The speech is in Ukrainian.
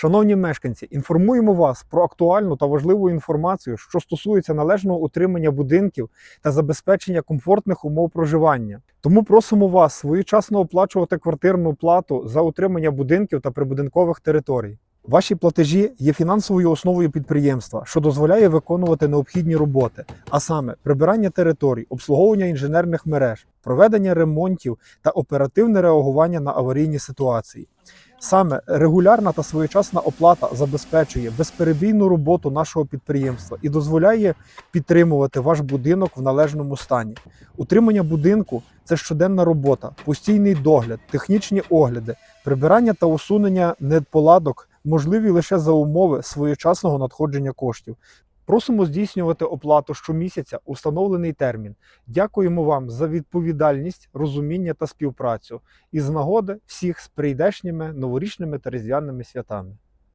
Шановні мешканці, інформуємо вас про актуальну та важливу інформацію, що стосується належного утримання будинків та забезпечення комфортних умов проживання. Тому просимо вас своєчасно оплачувати квартирну плату за утримання будинків та прибудинкових територій. Ваші платежі є фінансовою основою підприємства, що дозволяє виконувати необхідні роботи, а саме прибирання територій, обслуговування інженерних мереж, проведення ремонтів та оперативне реагування на аварійні ситуації. Саме регулярна та своєчасна оплата забезпечує безперебійну роботу нашого підприємства і дозволяє підтримувати ваш будинок в належному стані. Утримання будинку це щоденна робота, постійний догляд, технічні огляди, прибирання та усунення недполадок можливі лише за умови своєчасного надходження коштів. Просимо здійснювати оплату щомісяця у встановлений термін. Дякуємо вам за відповідальність, розуміння та співпрацю. І з нагоди всіх з прийдешніми новорічними та різдвяними святами.